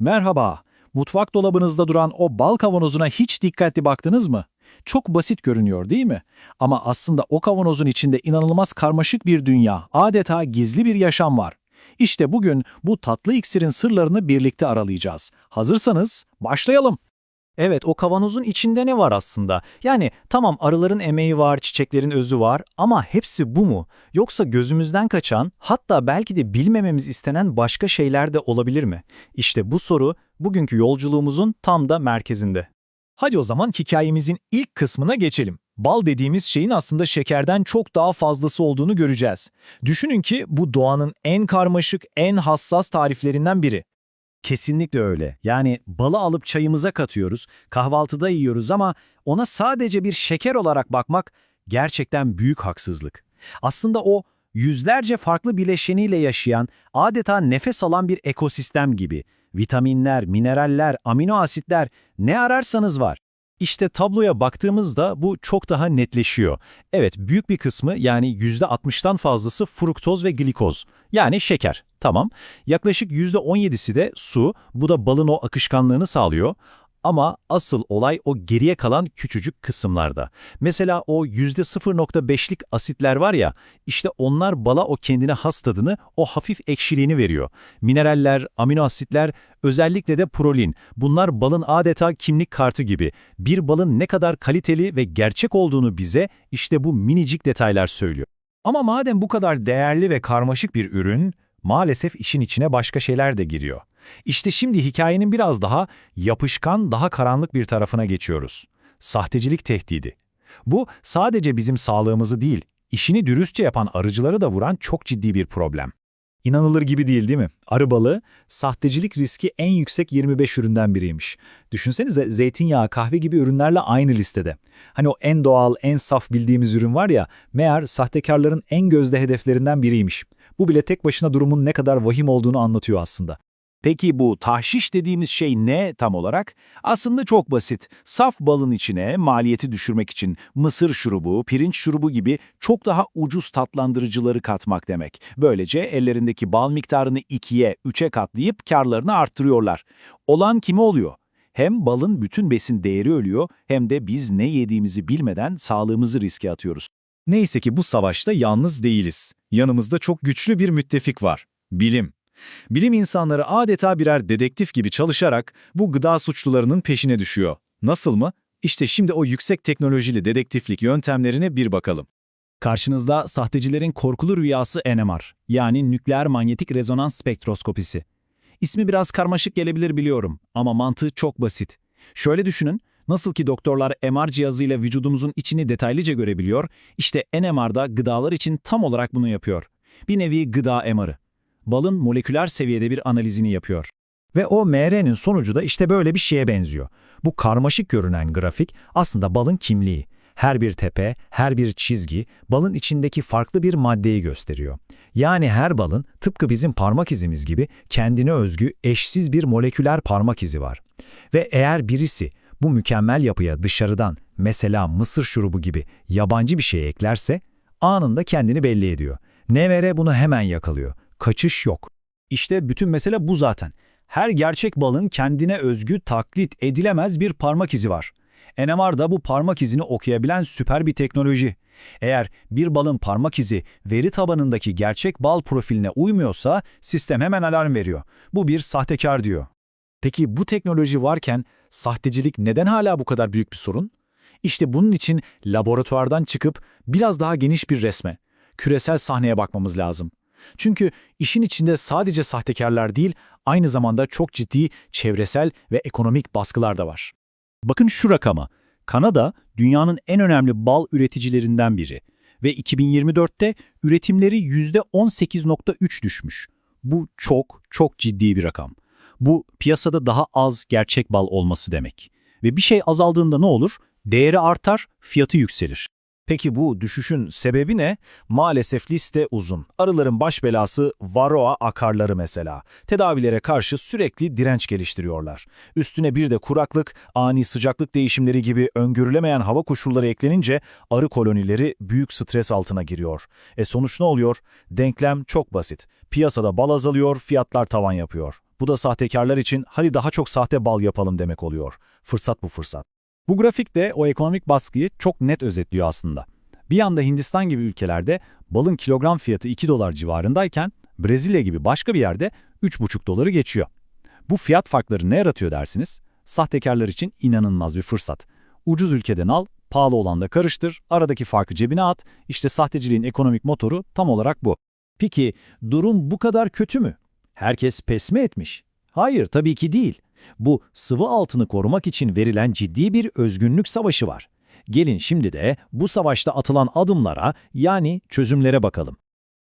Merhaba. Mutfak dolabınızda duran o bal kavanozuna hiç dikkatli baktınız mı? Çok basit görünüyor değil mi? Ama aslında o kavanozun içinde inanılmaz karmaşık bir dünya, adeta gizli bir yaşam var. İşte bugün bu tatlı iksirin sırlarını birlikte aralayacağız. Hazırsanız başlayalım. Evet, o kavanozun içinde ne var aslında? Yani tamam arıların emeği var, çiçeklerin özü var ama hepsi bu mu? Yoksa gözümüzden kaçan, hatta belki de bilmememiz istenen başka şeyler de olabilir mi? İşte bu soru bugünkü yolculuğumuzun tam da merkezinde. Hadi o zaman hikayemizin ilk kısmına geçelim. Bal dediğimiz şeyin aslında şekerden çok daha fazlası olduğunu göreceğiz. Düşünün ki bu doğanın en karmaşık, en hassas tariflerinden biri. Kesinlikle öyle. Yani balı alıp çayımıza katıyoruz, kahvaltıda yiyoruz ama ona sadece bir şeker olarak bakmak gerçekten büyük haksızlık. Aslında o yüzlerce farklı bileşeniyle yaşayan, adeta nefes alan bir ekosistem gibi. Vitaminler, mineraller, amino asitler ne ararsanız var. İşte tabloya baktığımızda bu çok daha netleşiyor. Evet, büyük bir kısmı yani %60'tan fazlası fruktoz ve glikoz. Yani şeker. Tamam. Yaklaşık %17'si de su. Bu da balın o akışkanlığını sağlıyor. Ama asıl olay o geriye kalan küçücük kısımlarda. Mesela o %0.5'lik asitler var ya, işte onlar bala o kendine has tadını, o hafif ekşiliğini veriyor. Mineraller, amino asitler, özellikle de prolin. Bunlar balın adeta kimlik kartı gibi. Bir balın ne kadar kaliteli ve gerçek olduğunu bize işte bu minicik detaylar söylüyor. Ama madem bu kadar değerli ve karmaşık bir ürün, maalesef işin içine başka şeyler de giriyor. İşte şimdi hikayenin biraz daha yapışkan, daha karanlık bir tarafına geçiyoruz. Sahtecilik tehdidi. Bu sadece bizim sağlığımızı değil, işini dürüstçe yapan arıcıları da vuran çok ciddi bir problem. İnanılır gibi değil değil mi? Arı balığı, sahtecilik riski en yüksek 25 üründen biriymiş. Düşünsenize zeytinyağı, kahve gibi ürünlerle aynı listede. Hani o en doğal, en saf bildiğimiz ürün var ya, meğer sahtekarların en gözde hedeflerinden biriymiş. Bu bile tek başına durumun ne kadar vahim olduğunu anlatıyor aslında. Peki bu tahşiş dediğimiz şey ne tam olarak? Aslında çok basit. Saf balın içine maliyeti düşürmek için mısır şurubu, pirinç şurubu gibi çok daha ucuz tatlandırıcıları katmak demek. Böylece ellerindeki bal miktarını ikiye, üçe katlayıp karlarını arttırıyorlar. Olan kime oluyor? Hem balın bütün besin değeri ölüyor hem de biz ne yediğimizi bilmeden sağlığımızı riske atıyoruz. Neyse ki bu savaşta yalnız değiliz. Yanımızda çok güçlü bir müttefik var. Bilim. Bilim insanları adeta birer dedektif gibi çalışarak bu gıda suçlularının peşine düşüyor. Nasıl mı? İşte şimdi o yüksek teknolojili dedektiflik yöntemlerine bir bakalım. Karşınızda sahtecilerin korkulu rüyası NMR, yani nükleer manyetik rezonans spektroskopisi. İsmi biraz karmaşık gelebilir biliyorum ama mantığı çok basit. Şöyle düşünün, nasıl ki doktorlar MR cihazıyla vücudumuzun içini detaylıca görebiliyor, işte NMR'da gıdalar için tam olarak bunu yapıyor. Bir nevi gıda MR'ı balın moleküler seviyede bir analizini yapıyor. Ve o MR'nin sonucu da işte böyle bir şeye benziyor. Bu karmaşık görünen grafik aslında balın kimliği. Her bir tepe, her bir çizgi balın içindeki farklı bir maddeyi gösteriyor. Yani her balın tıpkı bizim parmak izimiz gibi kendine özgü eşsiz bir moleküler parmak izi var. Ve eğer birisi bu mükemmel yapıya dışarıdan mesela mısır şurubu gibi yabancı bir şey eklerse anında kendini belli ediyor. NVR bunu hemen yakalıyor kaçış yok. İşte bütün mesele bu zaten. Her gerçek balın kendine özgü taklit edilemez bir parmak izi var. NMR da bu parmak izini okuyabilen süper bir teknoloji. Eğer bir balın parmak izi veri tabanındaki gerçek bal profiline uymuyorsa sistem hemen alarm veriyor. Bu bir sahtekar diyor. Peki bu teknoloji varken sahtecilik neden hala bu kadar büyük bir sorun? İşte bunun için laboratuvardan çıkıp biraz daha geniş bir resme, küresel sahneye bakmamız lazım. Çünkü işin içinde sadece sahtekarlar değil, aynı zamanda çok ciddi çevresel ve ekonomik baskılar da var. Bakın şu rakama. Kanada dünyanın en önemli bal üreticilerinden biri ve 2024'te üretimleri %18.3 düşmüş. Bu çok çok ciddi bir rakam. Bu piyasada daha az gerçek bal olması demek. Ve bir şey azaldığında ne olur? Değeri artar, fiyatı yükselir. Peki bu düşüşün sebebi ne? Maalesef liste uzun. Arıların baş belası varroa akarları mesela. Tedavilere karşı sürekli direnç geliştiriyorlar. Üstüne bir de kuraklık, ani sıcaklık değişimleri gibi öngörülemeyen hava koşulları eklenince arı kolonileri büyük stres altına giriyor. E sonuç ne oluyor? Denklem çok basit. Piyasada bal azalıyor, fiyatlar tavan yapıyor. Bu da sahtekarlar için hadi daha çok sahte bal yapalım demek oluyor. Fırsat bu fırsat. Bu grafik de o ekonomik baskıyı çok net özetliyor aslında. Bir yanda Hindistan gibi ülkelerde balın kilogram fiyatı 2 dolar civarındayken Brezilya gibi başka bir yerde 3,5 doları geçiyor. Bu fiyat farkları ne yaratıyor dersiniz? Sahtekarlar için inanılmaz bir fırsat. Ucuz ülkeden al, pahalı olan da karıştır, aradaki farkı cebine at, işte sahteciliğin ekonomik motoru tam olarak bu. Peki durum bu kadar kötü mü? Herkes pes mi etmiş? Hayır tabii ki değil. Bu sıvı altını korumak için verilen ciddi bir özgünlük savaşı var. Gelin şimdi de bu savaşta atılan adımlara yani çözümlere bakalım.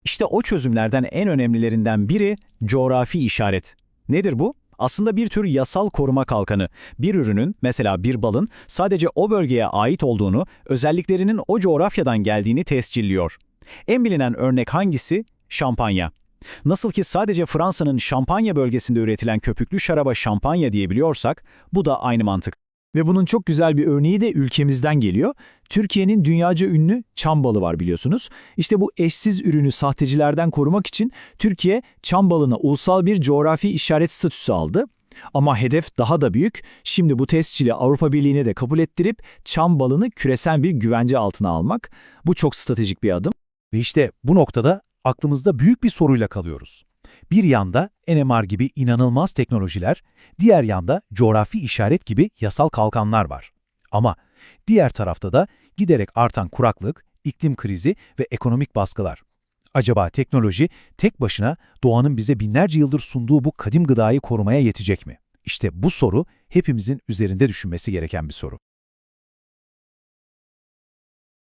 İşte o çözümlerden en önemlilerinden biri coğrafi işaret. Nedir bu? Aslında bir tür yasal koruma kalkanı. Bir ürünün, mesela bir balın, sadece o bölgeye ait olduğunu, özelliklerinin o coğrafyadan geldiğini tescilliyor. En bilinen örnek hangisi? Şampanya. Nasıl ki sadece Fransa'nın Şampanya bölgesinde üretilen köpüklü şaraba şampanya diyebiliyorsak, bu da aynı mantık. Ve bunun çok güzel bir örneği de ülkemizden geliyor. Türkiye'nin dünyaca ünlü çam balı var biliyorsunuz. İşte bu eşsiz ürünü sahtecilerden korumak için Türkiye çam balına ulusal bir coğrafi işaret statüsü aldı. Ama hedef daha da büyük. Şimdi bu tescili Avrupa Birliği'ne de kabul ettirip çam balını küresel bir güvence altına almak. Bu çok stratejik bir adım. Ve işte bu noktada aklımızda büyük bir soruyla kalıyoruz. Bir yanda NMR gibi inanılmaz teknolojiler, diğer yanda coğrafi işaret gibi yasal kalkanlar var. Ama diğer tarafta da giderek artan kuraklık, iklim krizi ve ekonomik baskılar. Acaba teknoloji tek başına doğanın bize binlerce yıldır sunduğu bu kadim gıdayı korumaya yetecek mi? İşte bu soru hepimizin üzerinde düşünmesi gereken bir soru.